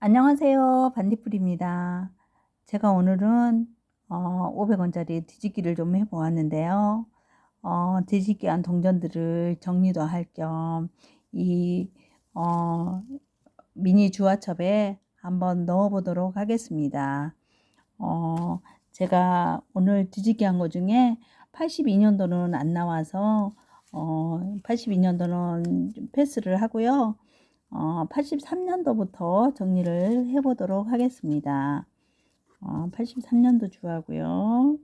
안녕하세요. 반딧불입니다. 제가 오늘은 어, 500원짜리 뒤집기를 좀 해보았는데요. 어, 뒤집기한 동전들을 정리도 할겸이 어, 미니 주화첩에 한번 넣어 보도록 하겠습니다. 어, 제가 오늘 뒤집기 한 거 중에 82년도는 안 나와서 어, 82년도는 패스를 하고요. 어, 83년도부터 정리를 해보도록 하겠습니다. 어, 83년도 주하고요.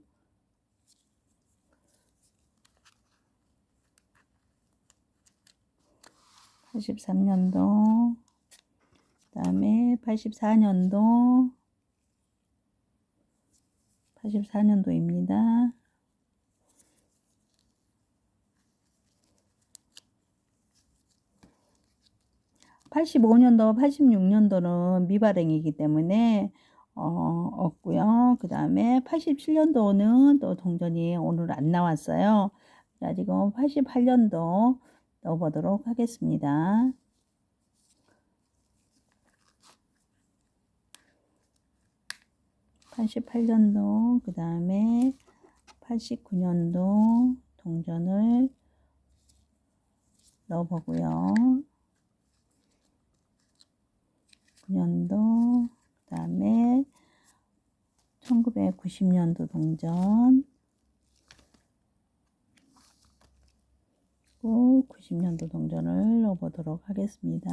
(83년도) 그 다음에 (84년도) (84년도입니다) 85년도, 86년도는 미발행이기 때문에 어, 없고요. 그 다음에 87년도는 또 동전이 오늘 안 나왔어요. 자, 지금 88년도 넣어보도록 하겠습니다. (88년도) 그 다음에 (89년도) 동전을 넣어보고요. 19년도 그 다음에 1990년도 동전 꼭 90년도 동전을 넣어보도록 하겠습니다.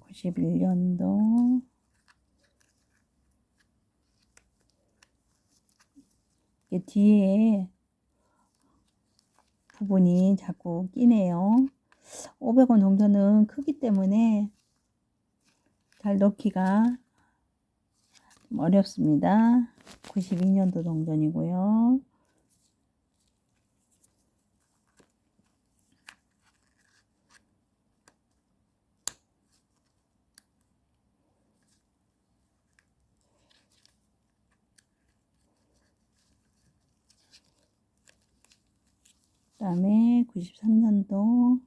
(91년도) 뒤에 부분이 자꾸 끼네요. 500원 정도는 크기 때문에 잘 넣기가 어렵습니다. 92년도 동전이고요. 다음에 93년도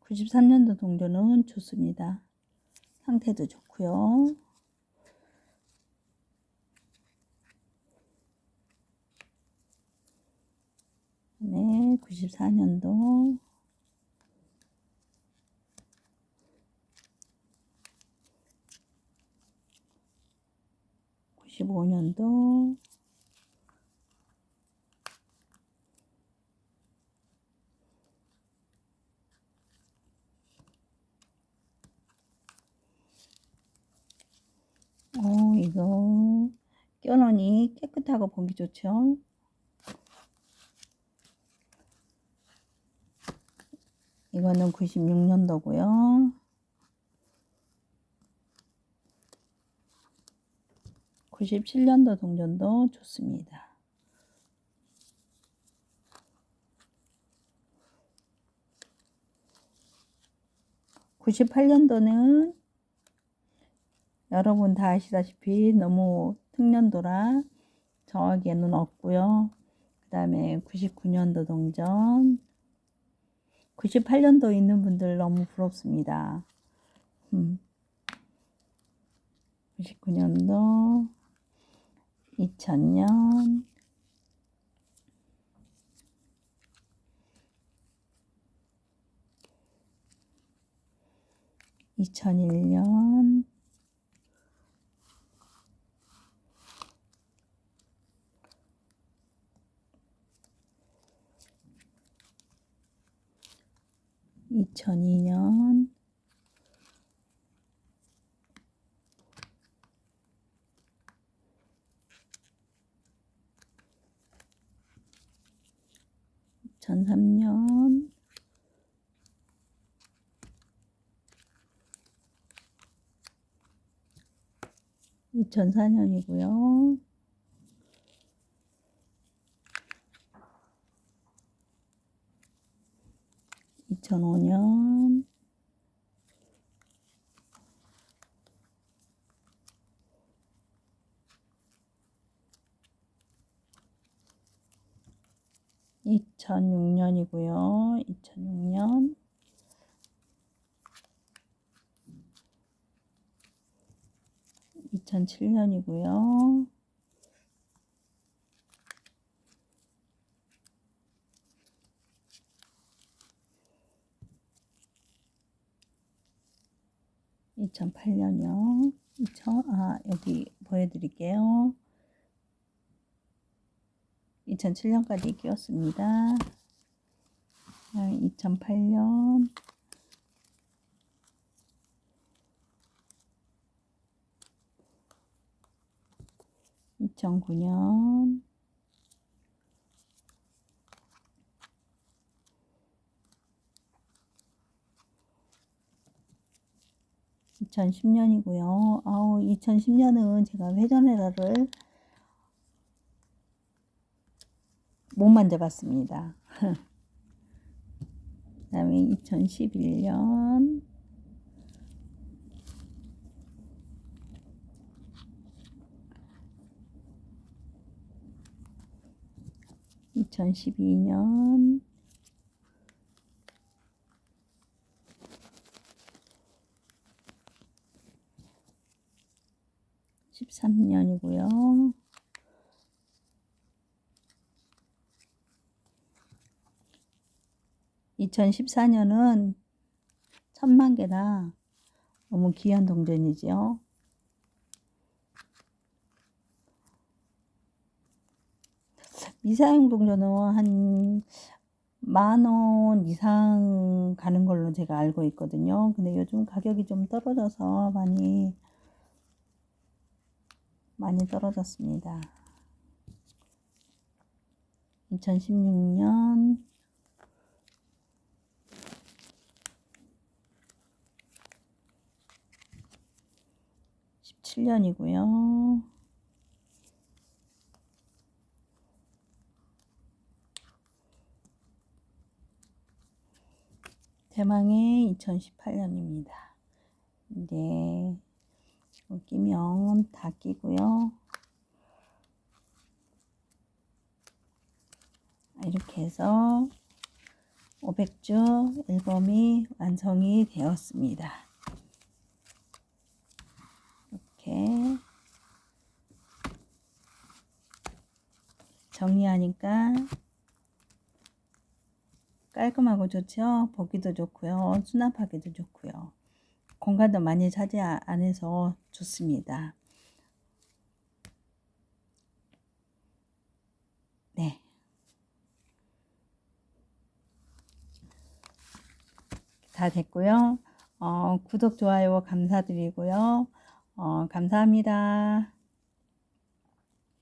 93년도 동전은 좋습니다. 상태도 좋고요. 네, 94년도 95년도 어, 이거 껴놓으니 깨끗하고 보기 좋죠? 이거는 96년도고요. 97년도 동전도 좋습니다. (98년도는) 여러분 다 아시다시피 너무 특년도라 정하기에는 없고요. 그 다음에 99년도 동전 98년도 있는 분들 너무 부럽습니다. 음. 99년도 2000년 2001년 2002년 (2003년) 2004년이고요. 2005년 2006년이고요. 2006년. (2007년이고요) (2008년이요) 2000, 아, 여기 보여드릴게요. 2007년까지 끼웠습니다. 2008년, 2009년, 2010년이고요. 아우, 2010년은 제가 회전회라를 못 만져봤습니다. 그 다음에 2011년 (2012년) (13년이고요) 2014년은 천만 개라 너무 귀한 동전이죠. 미사용 동전은 한 만원 이상 가는 걸로 제가 알고 있거든요. 근데 요즘 가격이 좀 떨어져서 많이 많이 떨어졌습니다. 2016년 17년이고요. 대망의 2018년입니다. 이 제 지금 끼면 다 끼고요. 이렇게 해서 500주 앨범이 완성이 되었습니다. 이렇게 정리하니까 깔끔하고 좋죠. 보기도 좋고요. 수납하기도 좋고요. 공간도 많이 차지 안 해서 좋습니다. 네. 다 됐고요. 어, 구독, 좋아요 감사드리고요. 어, 감사합니다.